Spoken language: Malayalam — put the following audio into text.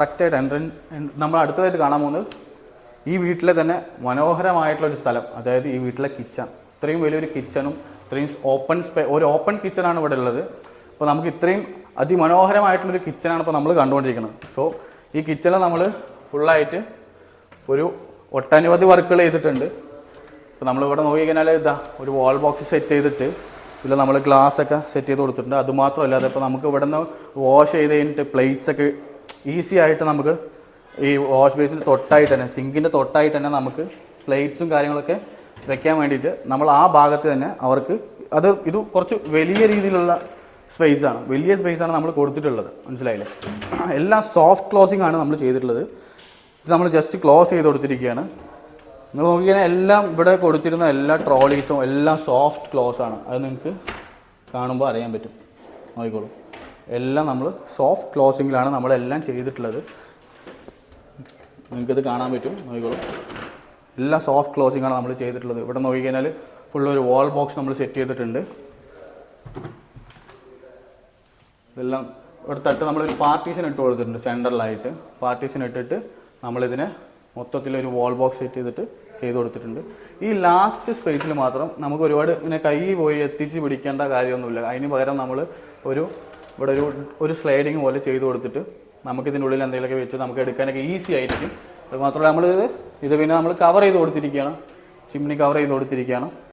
കറക്റ്റായിട്ട് എൻട്രൻ നമ്മൾ അടുത്തതായിട്ട് കാണാൻ പോകുന്നത് ഈ വീട്ടിലെ തന്നെ മനോഹരമായിട്ടുള്ള ഒരു സ്ഥലം. അതായത് ഈ വീട്ടിലെ കിച്ചൺ ഇത്രയും വലിയൊരു കിച്ചണും ഇത്രയും ഓപ്പൺ സ്പേ ഒരു ഓപ്പൺ കിച്ചണാണ് ഇവിടെ ഉള്ളത്. അപ്പോൾ നമുക്ക് ഇത്രയും അതിമനോഹരമായിട്ടുള്ളൊരു കിച്ചണാണ് ഇപ്പോൾ നമ്മൾ കണ്ടുകൊണ്ടിരിക്കുന്നത്. സോ ഈ കിച്ചണിൽ നമ്മൾ ഫുള്ളായിട്ട് ഒരു ഒട്ടനവധി വർക്കുകൾ ചെയ്തിട്ടുണ്ട്. ഇപ്പോൾ നമ്മളിവിടെ നോക്കിക്കഴിഞ്ഞാൽ ഇതാ ഒരു വാൾ ബോക്സ് സെറ്റ് ചെയ്തിട്ട് ഇതിൽ നമ്മൾ ഗ്ലാസ് ഒക്കെ സെറ്റ് ചെയ്ത് കൊടുത്തിട്ടുണ്ട്. അതുമാത്രമല്ലാതെ ഇപ്പോൾ നമുക്ക് ഇവിടെ നിന്ന് വാഷ് ചെയ്ത് കഴിഞ്ഞിട്ട് പ്ലേറ്റ്സ് ഒക്കെ ഈസി ആയിട്ട് നമുക്ക് ഈ വാഷ് ബേസിന്റെ തൊട്ടായിട്ട് തന്നെ സിങ്കിന്റെ തൊട്ടായിട്ട് തന്നെ നമുക്ക് പ്ലേറ്റ്സും കാര്യങ്ങളൊക്കെ വെക്കാൻ വേണ്ടിയിട്ട് നമ്മൾ ആ ഭാഗത്ത് തന്നെ അവർക്ക് അത് ഇത് കുറച്ച് വലിയ രീതിയിലുള്ള സ്പേസ് ആണ്. വലിയ സ്പേസ് ആണ് നമ്മൾ കൊടുത്തിട്ടുള്ളത്. മനസ്സിലായില്ലേ? എല്ലാം സോഫ്റ്റ് ക്ലോസിംഗ് ആണ് നമ്മൾ ചെയ്തിട്ടുള്ളത്. ഇത് നമ്മൾ ജസ്റ്റ് ക്ലോസ് ചെയ്ത് കൊടുത്തിരിക്കുകയാണ്. നിങ്ങൾ നോക്കിക്കഴിഞ്ഞാൽ എല്ലാം ഇവിടെ കൊടുത്തിരുന്ന എല്ലാ ട്രോളീസും എല്ലാം സോഫ്റ്റ് ക്ലോസ് ആണ്. അത് നിങ്ങൾക്ക് കാണുമ്പോൾ അറിയാൻ പറ്റും. നോക്കിക്കോളൂ. എല്ലാം നമ്മൾ സോഫ്റ്റ് ക്ലോസിങ്ങിലാണ് നമ്മളെല്ലാം ചെയ്തിട്ടുള്ളത്. നിങ്ങൾക്കിത് കാണാൻ പറ്റും. നോക്കിക്കോളൂ. എല്ലാം സോഫ്റ്റ് ക്ലോസിംഗ് ആണ് നമ്മൾ ചെയ്തിട്ടുള്ളത്. ഇവിടെ നോക്കിക്കഴിഞ്ഞാൽ ഫുൾ ഒരു വാൾ ബോക്സ് നമ്മൾ സെറ്റ് ചെയ്തിട്ടുണ്ട്. ഇതെല്ലാം ഇവിടെ തട്ട് നമ്മളൊരു പാർട്ടീഷൻ ഇട്ട് കൊടുത്തിട്ടുണ്ട് സെന്ററിലായിട്ട് പാർട്ടീഷൻ ഇട്ടിട്ട് നമ്മളിതിനെ മൊത്തത്തിൽ ഒരു വാൾ ബോക്സ് സെറ്റ് ചെയ്തിട്ട് ചെയ്ത് കൊടുത്തിട്ടുണ്ട്. ഈ ലാസ്റ്റ് സ്പേസിൽ മാത്രം നമുക്ക് ഒരുപാട് ഇങ്ങനെ കൈ പോയി എത്തിച്ച് പിടിക്കേണ്ട കാര്യമൊന്നുമില്ല. അതിന് പകരം നമ്മൾ ഒരു ഇവിടെ ഒരു ഒരു സ്ലൈഡിങ് പോലെ ചെയ്ത് കൊടുത്തിട്ട് നമുക്ക് ഉള്ളിൽ എന്തെങ്കിലുമൊക്കെ വെച്ച് നമുക്ക് എടുക്കാനൊക്കെ ഈസി ആയിരിക്കും. അത് മാത്രമല്ല നമ്മൾ ഇത് ഇത് പിന്നെ നമ്മൾ കവർ ചെയ്ത് കൊടുത്തിരിക്കുകയാണ്. ചിമ്മിനി കവർ ചെയ്ത് കൊടുത്തിരിക്കുകയാണ്.